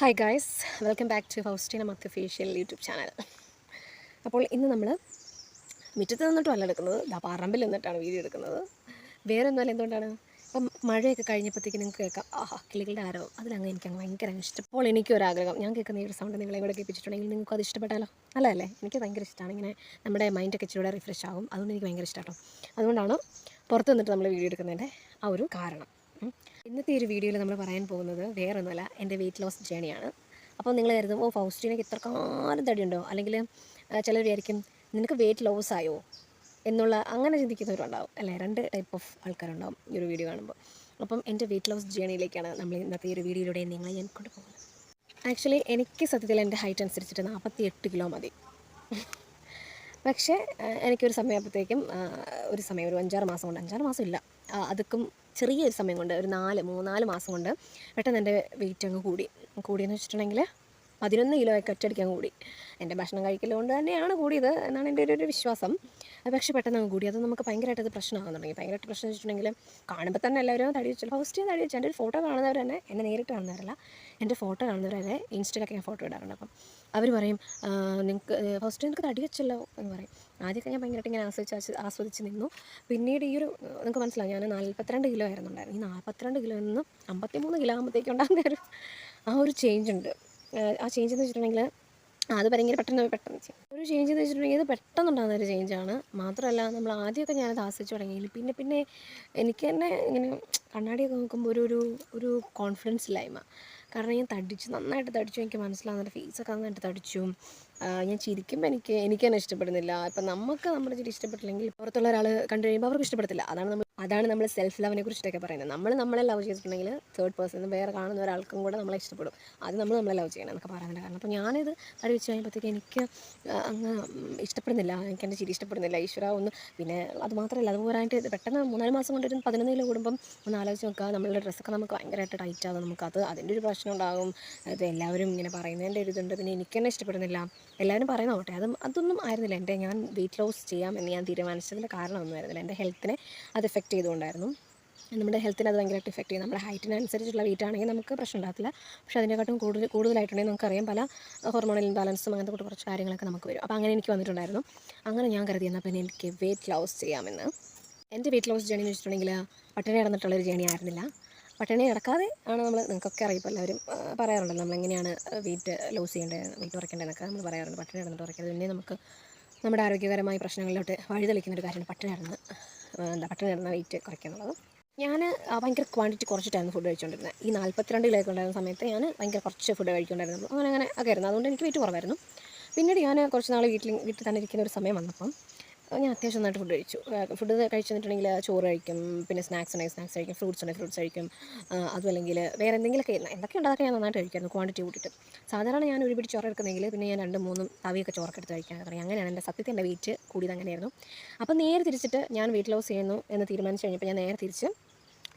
Hi guys welcome back to Faustina Mathew official YouTube channel അപ്പോൾ ഇന്ന് നമ്മൾ മുറ്റത്ത് നിന്നിട്ടും അല്ല എടുക്കുന്നത്. ദാ പറമ്പിൽ നിന്നിട്ടാണ് വീഡിയോ എടുക്കുന്നത്. വേറെ ഒന്നുമല്ല എന്തുകൊണ്ടാണ്? ഇപ്പം മഴയൊക്കെ കഴിഞ്ഞപ്പോഴത്തേക്ക് നിങ്ങൾക്ക് കേൾക്കാം. ആഹാ കിളികളുടെ ആരോ അതിലങ്ങ് എനിക്ക് അങ്ങ് ഭയങ്കര ഇഷ്ടം. അപ്പോൾ എനിക്കൊരാഗ്രഹം. ഞാൻ കേൾക്കുന്ന ഈ ഒരു സൗണ്ട് നിങ്ങളെ ഇവിടെ കേൾപ്പിച്ചിട്ടുണ്ടെങ്കിൽ നിങ്ങൾക്ക് അത് ഇഷ്ടപ്പെട്ടാലോ? അല്ലല്ലേ എനിക്ക് ഭയങ്കര ഇഷ്ടമാണ്. ഇങ്ങനെ നമ്മുടെ മൈൻഡൊക്കെ ഇച്ചിരി റിഫ്രഷ് ആകും. അതുകൊണ്ട് എനിക്ക് ഭയങ്കര ഇഷ്ടമാണ് അതുകൊണ്ടാണ് പുറത്ത് നിന്നിട്ട് നമ്മൾ വീഡിയോ എടുക്കുന്നതിന്റെ ആ ഒരു കാരണം. ഇന്നത്തെ ഒരു വീഡിയോയിൽ നമ്മൾ പറയാൻ പോകുന്നത് വേറൊന്നുമല്ല എന്റെ വെയിറ്റ് ലോസ് ജേണിയാണ് അപ്പോൾ നിങ്ങൾ കരുതും ഓ ഫൗസ്റ്റീനൊക്കെ കാലം തടിയുണ്ടോ? അല്ലെങ്കിൽ ചിലർ വിചാരിക്കും നിനക്ക് വെയിറ്റ് ലോസ് ആയോ? എന്നുള്ള അങ്ങനെ ചിന്തിക്കുന്നവരുണ്ടാവും അല്ലേ? രണ്ട് ടൈപ്പ് ഓഫ് ആൾക്കാരുണ്ടാവും ഈ ഒരു വീഡിയോ കാണുമ്പോൾ. അപ്പം എന്റെ വെയിറ്റ് ലോസ് ജേണിയിലേക്കാണ് നമ്മൾ ഇന്നത്തെ ഈ ഒരു വീഡിയോയിലൂടെ നിങ്ങളെ ഞാൻ കൊണ്ടുപോകുന്നത്. ആക്ച്വലി എനിക്ക് സത്യത്തിൽ എന്റെ ഹൈറ്റ് അനുസരിച്ചിട്ട് നാൽപ്പത്തി എട്ട് കിലോ മതി. പക്ഷേ എനിക്കൊരു സമയമാകുമ്പോഴത്തേക്കും ഒരു സമയം ഒരു അഞ്ചാറ് മാസം കൊണ്ട് അഞ്ചാറ് മാസം ഇല്ല. അതുക്കും ചെറിയൊരു സമയം കൊണ്ട് ഒരു നാല് മൂന്നാൽ മാസം കൊണ്ട് പെട്ടെന്ന് എന്റെ വെയിറ്റ് അങ്ങ് കൂടി. കൂടിയെന്ന് വെച്ചിട്ടുണ്ടെങ്കിൽ പതിനൊന്ന് കിലോ ഒക്കെ ഒറ്റയടിക്കാൻ കൂടി. എന്റെ ഭക്ഷണം കഴിക്കലുകൊണ്ട് തന്നെയാണ് കൂടിയത് എന്നാണ് എന്റെ ഒരു ഒരു വിശ്വാസം. അത് പക്ഷേ പെട്ടെന്ന് കൂടി. അത് നമുക്ക് ഭയങ്കരമായിട്ട് അത് പ്രശ്നമാകാൻ തുടങ്ങി. ഭയങ്കരമായിട്ട് പ്രശ്നം വെച്ചിട്ടുണ്ടെങ്കിൽ കാണുമ്പോൾ തന്നെ എല്ലാവരും തടി വെച്ചു ഫസ്റ്റ് തടി വെച്ചു. എന്റെ ഒരു ഫോട്ടോ കാണുന്നവർ തന്നെ എന്നെ നേരിട്ട് കാണുന്നവരല്ല. എന്റെ ഫോട്ടോ കാണുന്നവർ വരെ ഇൻസ്റ്റയിലൊക്കെ ഞാൻ ഫോട്ടോ ഇടാറുണ്ട്. അപ്പം അവർ പറയും നിങ്ങൾക്ക് ഫസ്റ്റ് നിങ്ങൾക്ക് തടി വെച്ചല്ലോ എന്ന് പറയും. ആദ്യമൊക്കെ ഞാൻ ഭയങ്കരമായിട്ട് ഇങ്ങനെ ആസ്വദിച്ച് ആസ്വ- ആസ്വദിച്ച് നിന്നു. പിന്നീട് ഈ ഒരു നിങ്ങൾക്ക് മനസ്സിലാവും ഞാൻ നാൽപ്പത്തിരണ്ട് കിലോ ആയിരുന്നുണ്ടായിരുന്നു. ഈ നാൽപ്പത്തിരണ്ട് കിലോ നിന്ന് അമ്പത്തിമൂന്ന് കിലോ ആകുമ്പോഴത്തേക്കും ഉണ്ടാകുന്ന ഒരു ആ ഒരു ചേഞ്ച് ഉണ്ട്. ആ, ചേഞ്ച് എന്ന് വെച്ചിട്ടുണ്ടെങ്കിൽ അത് ഭയങ്കര പെട്ടെന്ന് പെട്ടെന്ന് ചെയ്യും. ഒരു ചേഞ്ച് എന്ന് വെച്ചിട്ടുണ്ടെങ്കിൽ ഇത് പെട്ടെന്നുണ്ടാകുന്ന ഒരു ചേഞ്ചാണ് മാത്രമല്ല നമ്മൾ ആദ്യമൊക്കെ ഞാനത് ആസ്വദിച്ച് തുടങ്ങിയില്ല. പിന്നെ പിന്നെ എനിക്ക് തന്നെ ഇങ്ങനെ കണ്ണാടിയൊക്കെ നോക്കുമ്പോൾ ഒരു ഒരു ഒരു കോൺഫിഡൻസ് ഇല്ലായ്മ. കാരണം ഞാൻ തടിച്ചു നന്നായിട്ട് തടിച്ചു. എനിക്ക് മനസ്സിലാകുന്നുണ്ട് ഫേസൊക്കെ നന്നായിട്ട് തടിച്ചു. ഞാൻ ചിരിക്കുമ്പോൾ എനിക്ക് എനിക്ക് തന്നെ ഇഷ്ടപ്പെടുന്നില്ല. ഇപ്പം നമുക്ക് നമ്മുടെ ചിരി ഇഷ്ടപ്പെട്ടില്ലെങ്കിൽ പുറത്തുള്ള ഒരാൾ കണ്ടു കഴിയുമ്പോൾ അവർക്ക് ഇഷ്ടപ്പെടത്തില്ല. അതാണ് നമ്മൾ അതാണ് നമ്മൾ സെൽഫ് ലവിനെ കുറിച്ചിട്ടൊക്കെ പറയുന്നത്. നമ്മൾ നമ്മളെ ലവ് ചെയ്തിട്ടുണ്ടെങ്കിൽ തേർഡ് പേഴ്സൺ വേറെ കാണുന്ന ഒരാൾക്കും കൂടെ നമ്മളെ ഇഷ്ടപ്പെടും. അത് നമ്മൾ നമ്മളെ ലവ് ചെയ്യണം എന്നൊക്കെ പറയുന്നുണ്ട് കാരണം. അപ്പോൾ ഞാനിത് അവിടെ വെച്ച് എനിക്ക് അങ്ങ് ഇഷ്ടപ്പെടുന്നില്ല. എനിക്ക് എന്റെ ചിരി ഇഷ്ടപ്പെടുന്നില്ല. ഈശ്വര ഒന്ന് പിന്നെ അത് മാത്രമല്ല അത് പോരായിട്ട് പെട്ടെന്ന് മൂന്നാൽ മാസം കൊണ്ട് ഒരു പതിനൊന്ന് കിലോ കൂടുമ്പം ഒന്ന് ആലോചിച്ച് നോക്കുക. നമ്മളുടെ ഡ്രസ്സൊക്കെ നമുക്ക് ഭയങ്കരമായിട്ട് ടൈറ്റ് ആകും നമുക്ക് അത് അതിന്റെ ഒരു പ്രശ്നം ഉണ്ടാകും അത് എല്ലാവരും ഇങ്ങനെ പറയുന്നതിന്റെ ഒരു ഇതുണ്ട്. പിന്നെ എനിക്ക് തന്നെ ഇഷ്ടപ്പെടുന്നില്ല. എല്ലാവരും പറയുന്ന പോട്ടെ അതും അതൊന്നും ആയിരുന്നില്ല. എന്റെ ഞാൻ വെയിറ്റ് ലോസ് ചെയ്യാമെന്ന് ഞാൻ തീരുമാനിച്ചതിന്റെ കാരണമൊന്നും ആയിരുന്നില്ല. എന്റെ ഹെൽത്തിനെ അത് എഫക്റ്റ് ചെയ്തുകൊണ്ടായിരുന്നു. നമ്മുടെ ഹെൽത്തിന് അത് ഭയങ്കരമായിട്ട് ഇഫക്റ്റ് ചെയ്യും നമ്മുടെ ഹൈറ്റിനനുസരിച്ചുള്ള വെയിറ്റ് ആണെങ്കിൽ നമുക്ക് പ്രശ്നം ഉണ്ടാകത്തില്ല. പക്ഷേ അതിനെക്കാട്ടും കൂടുതൽ കൂടുതലായിട്ടുണ്ടെങ്കിൽ നമുക്കറിയാം പല ഹോർമോണൽ ഇംബാലൻസും അങ്ങനത്തെ കുറച്ച് കാര്യങ്ങളൊക്കെ നമുക്ക് വരും. അപ്പോൾ അങ്ങനെ എനിക്ക് വന്നിട്ടുണ്ടായിരുന്നു. അങ്ങനെ ഞാൻ കരുതി എന്നാൽ പിന്നെ എനിക്ക് വെയിറ്റ് ലോസ് ചെയ്യാമെന്ന്. എന്റെ വെയിറ്റ് ലോസ് ജേണി എന്ന് വെച്ചിട്ടുണ്ടെങ്കിൽ പട്ടിണി കിടന്നിട്ടുള്ളൊരു ജേണി ആയിരുന്നില്ല. പട്ടിണി കിടക്കാതെ ആണ് നമ്മൾ നിങ്ങൾക്കൊക്കെ അറിയിപ്പോൾ എല്ലാവരും പറയാറുണ്ടല്ലോ നമ്മൾ എങ്ങനെയാണ് വെയിറ്റ് ലോസ് ചെയ്യേണ്ടത് വെയിറ്റ് കുറയ്ക്കേണ്ടതെന്നൊക്കെ നമ്മൾ പറയാറുണ്ട്. പട്ടിണി കിടന്നിട്ട് കുറയ്ക്കുന്നത് പിന്നെ നമുക്ക് നമ്മുടെ ആരോഗ്യകരമായ പ്രശ്നങ്ങളിലോട്ട് വഴിതെളിക്കുന്ന ഒരു കാര്യമാണ് പട്ടിണി കിടന്ന്. എന്താ പട്ടിണി കിടന്ന വെയിറ്റ് കുറയ്ക്കാന്നുള്ളത് ഞാൻ ഭയങ്കര ക്വാണ്ടിറ്റി കുറച്ചിട്ടായിരുന്നു ഫുഡ് കഴിച്ചുകൊണ്ടിരുന്നത് ഈ നാൽപ്പത്തിരണ്ട് കിലോയൊക്കെ ഉണ്ടായിരുന്ന സമയത്ത് ഞാൻ ഭയങ്കര കുറച്ച് ഫുഡ് കഴിക്കുന്നുണ്ടായിരുന്നു അങ്ങനെ അങ്ങനെ ഒക്കെ ആയിരുന്നു അതുകൊണ്ട് എനിക്ക് വെയിറ്റ് കുറവായിരുന്നു. പിന്നീട് ഞാൻ കുറച്ച് നാൾ വീട്ടിൽ വീട്ടിൽ തന്നെ ഇരിക്കുന്ന ഒരു സമയം വന്നപ്പം ഞാൻ അത്യാവശ്യം നന്നായിട്ട് ഫുഡ് കഴിച്ചു. ഫുഡ് കഴിച്ചു തന്നിട്ടുണ്ടെങ്കിൽ ചോറ് കഴിക്കും പിന്നെ സ്നാക്സ് ഉണ്ടെങ്കിൽ സ്നാക്സ് കഴിക്കും ഫ്രൂട്ട്സ് ഉണ്ടെങ്കിൽ ഫ്രൂട്ട്സ് കഴിക്കും അതും അല്ലെങ്കിൽ വേറെ എന്തെങ്കിലുമൊക്കെ എന്തൊക്കെ ഉണ്ടാക്കാൻ ഞാൻ നന്നായിട്ട് കഴിക്കായിരുന്നു ക്വാണ്ടിറ്റി കൂട്ടിയിട്ട്. സാധാരണ ഞാൻ ഒരു പിടി ചോറ് എടുക്കുന്നെങ്കിൽ പിന്നെ ഞാൻ രണ്ടും മൂന്നും തവിയൊക്കെ ചോറൊക്കെ എടുത്ത് കഴിക്കാൻ തുടങ്ങി. അങ്ങനെയാണ് എന്റെ സത്യത്തിൽ എന്റെ വെയിറ്റ് കൂടിയത് അങ്ങനെയായിരുന്നു. അപ്പോൾ നേരെ തിരിച്ചിട്ട് ഞാൻ വെയിറ്റ് ലോസ് ചെയ്യുന്നു എന്ന് തീരുമാനിച്ച് കഴിഞ്ഞപ്പോൾ ഞാൻ നേരെ തിരിച്ച്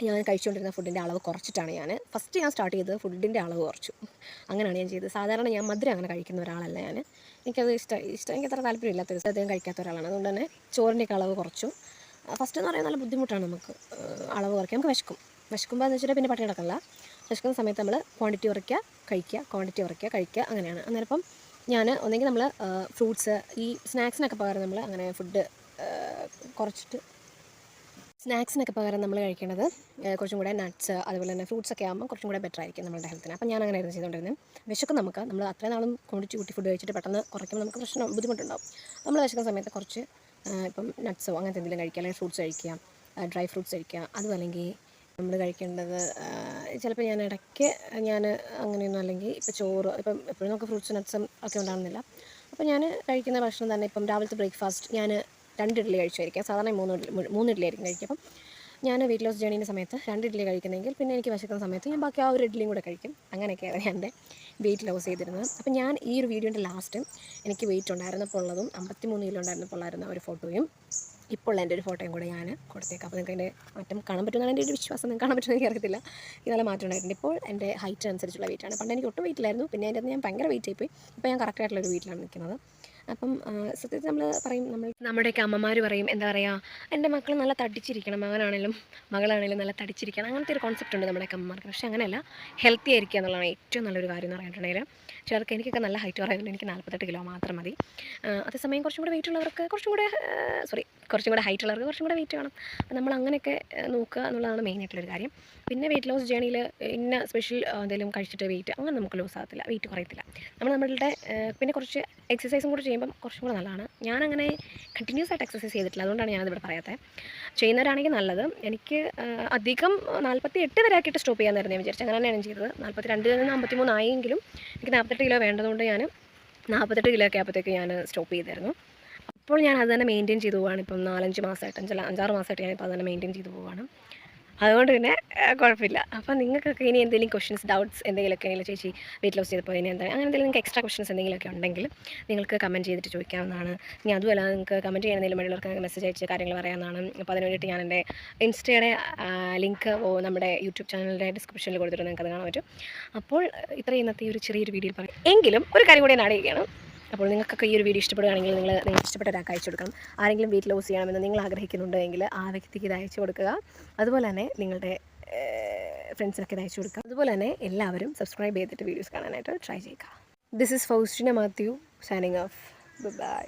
ഞാൻ കഴിച്ചുകൊണ്ടിരുന്ന ഫുഡിന്റെ അളവ് കുറച്ചിട്ടാണ് ഞാൻ. ഫസ്റ്റ് ഞാൻ സ്റ്റാർട്ട് ചെയ്തത് ഫുഡിന്റെ അളവ് കുറച്ചു. അങ്ങനെയാണ് ഞാൻ ചെയ്തത്. സാധാരണ ഞാൻ മധുരം അങ്ങനെ കഴിക്കുന്ന ഒരാളല്ല ഞാൻ. എനിക്കത് ഇഷ്ടം ഇഷ്ടം എനിക്ക് അത്ര താല്പര്യമില്ലാത്ത ഒരു അധികം കഴിക്കാത്ത ഒരാളാണ്. അതുകൊണ്ട് തന്നെ ചോറിന്റെയൊക്കെ അളവ് കുറച്ചു. ഫസ്റ്റ് എന്ന് പറയുന്നത് നല്ല ബുദ്ധിമുട്ടാണ് നമുക്ക് അളവ് കുറയ്ക്കാൻ. നമുക്ക് വിശക്കും. വിശക്കുമ്പോൾ എന്ന് വെച്ചാൽ പിന്നെ പട്ടി കിടക്കല്ല വിശക്കുന്ന സമയത്ത് നമ്മൾ ക്വാണ്ടിറ്റി കുറയ്ക്കുക കഴിക്കുക ക്വാണ്ടിറ്റി കുറയ്ക്കുക കഴിക്കുക അങ്ങനെയാണ്. അന്നേരം ഇപ്പം ഞാൻ ഒന്നെങ്കിൽ നമ്മൾ ഫ്രൂട്ട്സ് ഈ സ്നാക്സിനൊക്കെ പകരം നമ്മൾ അങ്ങനെ ഫുഡ് കുറച്ചിട്ട് സ്നാക്സിനൊക്കെ പകരം നമ്മൾ കഴിക്കേണ്ടത് കുറച്ചും കൂടെ നട്ട്സ് അതുപോലെ തന്നെ ഫ്രൂട്ട്സ് ഒക്കെ ആകുമ്പോൾ കുറച്ചും കൂടെ ബെറ്റർ ആയിരിക്കും നമ്മുടെ ഹെൽത്തിന് അപ്പോൾ ഞാൻ അങ്ങനെയായിരുന്നു ചെയ്തുകൊണ്ടിരുന്നത്. വിശക്കും നമുക്ക്. നമ്മൾ അത്രയും നാളും കുടിച്ച് കൂട്ടി ഫുഡ് കഴിച്ചിട്ട് പെട്ടെന്ന് കുറയ്ക്കുമ്പോൾ നമുക്ക് പ്രശ്നം ബുദ്ധിമുട്ടുണ്ടാവും. നമ്മൾ വിശക്കുന്ന സമയത്ത് കുറച്ച് ഇപ്പം നട്ട്സോ അങ്ങനത്തെ എന്തെങ്കിലും കഴിക്കുക. അല്ലെങ്കിൽ ഫ്രൂട്ട്സ് കഴിക്കുക. ഡ്രൈ ഫ്രൂട്ട്സ് കഴിക്കുക. അതും അല്ലെങ്കിൽ നമ്മൾ കഴിക്കേണ്ടത് ചിലപ്പോൾ ഞാൻ ഇടയ്ക്ക് ഞാൻ അങ്ങനെയൊന്നും അല്ലെങ്കിൽ ഇപ്പോൾ ചോറ് ഇപ്പം എപ്പോഴും നമുക്ക് ഫ്രൂട്ട്സ് നട്ട്സും ഒക്കെ ഉണ്ടാകുന്നില്ല അപ്പോൾ ഞാൻ കഴിക്കുന്ന ഭക്ഷണം തന്നെ ഇപ്പം രാവിലത്തെ ബ്രേക്ക്ഫാസ്റ്റ് ഞാൻ രണ്ട് ഇഡ്ഡലി കഴിച്ചായിരിക്കാം. സാധാരണ മൂന്ന് ഇഡ്ഡലി മൂന്ന് ആയിരിക്കും കഴിക്കുക. അപ്പം ഞാൻ വെയിറ്റ് ലോസ് ജേണീന്റെ സമയത്ത് രണ്ട് ഇഡ്ഡലി കഴിക്കുന്നെങ്കിൽ പിന്നെ എനിക്ക് വിശക്കുന്ന സമയത്ത് ഞാൻ ബാക്കി ആ ഒരു ഇഡ്ഡലിയും കൂടെ കഴിക്കും. അങ്ങനെയൊക്കെയാണ് എന്റെ വെയിറ്റ് ലോസ് ചെയ്തിരുന്നത്. അപ്പം ഞാൻ ഈ ഒരു വീഡിയോന്റെ ലാസ്റ്റ് എനിക്ക് വെയിറ്റ് ഉണ്ടായിരുന്നപ്പോൾ ഉള്ളതും അമ്പത്തി മൂന്ന് കിലോ ഉണ്ടായിരുന്നപ്പോൾ ഉള്ളായിരുന്ന ഒരു ഫോട്ടോയും ഇപ്പോൾ എന്റെ ഒരു ഫോട്ടോയും കൂടെ ഞാൻ കൊടുത്തേക്കാം. അപ്പോൾ നിങ്ങൾക്ക് എന്റെ മാറ്റം കാണാൻ പറ്റുമെന്നാണ് എന്റെ ഒരു വിശ്വാസം. നിങ്ങൾക്ക് കാണാൻ പറ്റുന്ന എനിക്ക് അറിയത്തില്ല. ഇതെല്ലാം മാറ്റം ഉണ്ടായിട്ടുണ്ട്. ഇപ്പോൾ എന്റെ ഹൈറ്റ് അനുസരിച്ചുള്ള വെയിറ്റാണ് പണ്ട് എനിക്ക് ഒട്ടും വെയിറ്റിലായിരുന്നു പിന്നെ അതിന്റെ ഞാൻ ഭയങ്കര വെയിറ്റ് ആയിപ്പോയി ഇപ്പോൾ ഞാൻ കറക്റ്റ് ആയിട്ടുള്ള ഒരു വെയിറ്റിലാണ് നിൽക്കുന്നത്. അപ്പം സത്യത്തിൽ നമ്മൾ പറയും നമ്മൾ നമ്മുടെയൊക്കെ അമ്മമാർ പറയും എന്താ പറയുക എന്റെ മക്കൾ നല്ല തടിച്ചിരിക്കണം മകനാണേലും മകളാണേലും നല്ല തടിച്ചിരിക്കണം. അങ്ങനത്തെ ഒരു കോൺസെപ്റ്റ് ഉണ്ട് നമ്മുടെയൊക്കെ അമ്മമാർക്ക്. പക്ഷേ അങ്ങനെയല്ല ഹെൽത്തി ആയിരിക്കുക എന്നുള്ളതാണ് ഏറ്റവും നല്ലൊരു കാര്യം എന്ന് പറഞ്ഞിട്ടുണ്ടെങ്കിൽ ചിലർക്ക് എനിക്കൊക്കെ നല്ല ഹൈറ്റ് കുറയുന്നുണ്ട് എനിക്ക് നാൽപ്പത്തെട്ട് കിലോ മാത്രം മതി. അതേസമയം കുറച്ചും കൂടെ വെയിറ്റ് ഉള്ളവർക്ക് കുറച്ചും കൂടെ സോറി കുറച്ചും കൂടെ ഹൈറ്റ് ഉള്ളവർക്ക് കുറച്ചും കൂടെ വെയിറ്റ് വേണം. അപ്പം നമ്മൾ അങ്ങനെയൊക്കെ നോക്കുക എന്നുള്ളതാണ് മെയിൻ ആയിട്ടുള്ളൊരു കാര്യം. പിന്നെ വെയിറ്റ് ലോസ് ജേണിയിൽ ഇന്ന സ്പെഷ്യൽ എന്തെങ്കിലും കഴിച്ചിട്ട് വെയിറ്റ് അങ്ങനെ നമുക്ക് ലോസ് ആകത്തില്ല. വെയിറ്റ് കുറയത്തില്ല. നമ്മൾ നമ്മളുടെ പിന്നെ കുറച്ച് എക്സസൈസും കൂടെ ചെയ്യുമ്പം കുറച്ചും കൂടെ നല്ലതാണ്. ഞാനങ്ങനെ കണ്ടിന്യൂസ് ആയിട്ട് എക്സസൈസ് ചെയ്തിട്ടില്ല. അതുകൊണ്ടാണ് ഞാനതിവിടെ പറയാത്തത് ചെയ്യുന്നവരാണെങ്കിൽ നല്ലത്. എനിക്ക് അധികം നാൽപ്പത്തി എട്ട് വരെ ആക്കിയിട്ട് സ്റ്റോപ്പ് ചെയ്യാമെന്നായിരുന്നു ഞാൻ വിചാരിച്ചത്. അങ്ങനെ തന്നെയാണ് ചെയ്തത്. നാൽപ്പത്തി രണ്ടിൽ നിന്ന് അമ്പത്തി മൂന്നായെങ്കിലും എനിക്ക് നാൽപ്പത്തെട്ട് കിലോ വേണ്ടതുകൊണ്ട് ഞാൻ നാൽപ്പത്തെട്ട് കിലോ ഒക്കെ ആയപ്പോഴത്തേക്ക് ഞാൻ സ്റ്റോപ്പ് ചെയ്തായിരുന്നു. അപ്പോൾ ഞാൻ അത് തന്നെ മെയിന്റെയിൻ ചെയ്തു പോവുകയാണ് ഇപ്പം നാലഞ്ച് മാസമായിട്ട് അഞ്ചല്ല അഞ്ചാറ് മാസമായിട്ട് ഞാനിപ്പോൾ അത് തന്നെ മെയിന്റെയിൻ ചെയ്തു പോവുകയാണ് അതുകൊണ്ട് പിന്നെ കുഴപ്പമില്ല. അപ്പം നിങ്ങൾക്കൊക്കെ ഇനി എന്തെങ്കിലും ക്വസ്റ്റ്യൻസ് ഡൗട്ട്സ് എന്തെങ്കിലുമൊക്കെ ഉണ്ടെങ്കിൽ ചേച്ചി വെയിറ്റ് ലോസ് ചെയ്തപ്പോൾ ഇനി എന്താ അങ്ങനെ എന്തെങ്കിലും നിങ്ങൾക്ക് എക്സ്ട്രാ ക്വസ്റ്റ്യൻസ് എന്തെങ്കിലുമൊക്കെ ഉണ്ടെങ്കിൽ നിങ്ങൾക്ക് കമന്റ് ചെയ്തിട്ട് ചോദിക്കാവുന്നതാണ്. ഇനി അതുമല്ല നിങ്ങൾക്ക് കമന്റ് ചെയ്യാൻ എന്തെങ്കിലും വേണ്ടിയുള്ളവർക്ക് മെസ്സേജ് അയച്ച് കാര്യങ്ങൾ പറയാവുന്നതാണ്. അപ്പോൾ അതിന് വേണ്ടിയിട്ട് ഞാൻ എന്റെ ഇൻസ്റ്റയുടെ ലിങ്ക് നമ്മുടെ യൂട്യൂബ് ചാനലിന്റെ ഡിസ്ക്രിപ്ഷനിൽ കൊടുത്തിട്ട് നിങ്ങൾക്ക് അത് കാണാൻ പറ്റും. അപ്പോൾ ഇത്രയും ഇന്നത്തെ ഒരു ചെറിയൊരു വീഡിയോയിൽ പറയും എങ്കിലും ഒരു കാര്യം കൂടി ഞാൻ ചെയ്യുകയാണ്. അപ്പോൾ നിങ്ങൾക്കൊക്കെ ഈ ഒരു വീഡിയോ ഇഷ്ടപ്പെടുകയാണെങ്കിൽ നിങ്ങൾ നിങ്ങൾക്ക് ഇഷ്ടപ്പെട്ട ഒരാൾക്ക് അയച്ചു കൊടുക്കണം. ആരെങ്കിലും വെയിറ്റ് ലോസ് ചെയ്യണമെന്ന് നിങ്ങൾ ആഗ്രഹിക്കുന്നുണ്ടെങ്കിൽ ആ വ്യക്തിക്ക് ഇത് അയച്ചു കൊടുക്കുക. അതുപോലെ തന്നെ നിങ്ങളുടെ ഫ്രണ്ട്സിനൊക്കെ ഇത് അയച്ചു കൊടുക്കുക. അതുപോലെ തന്നെ എല്ലാവരും സബ്സ്ക്രൈബ് ചെയ്തിട്ട് വീഡിയോസ് കാണാനായിട്ട് ട്രൈ ചെയ്യുക. This is Faustina Mathew signing off bye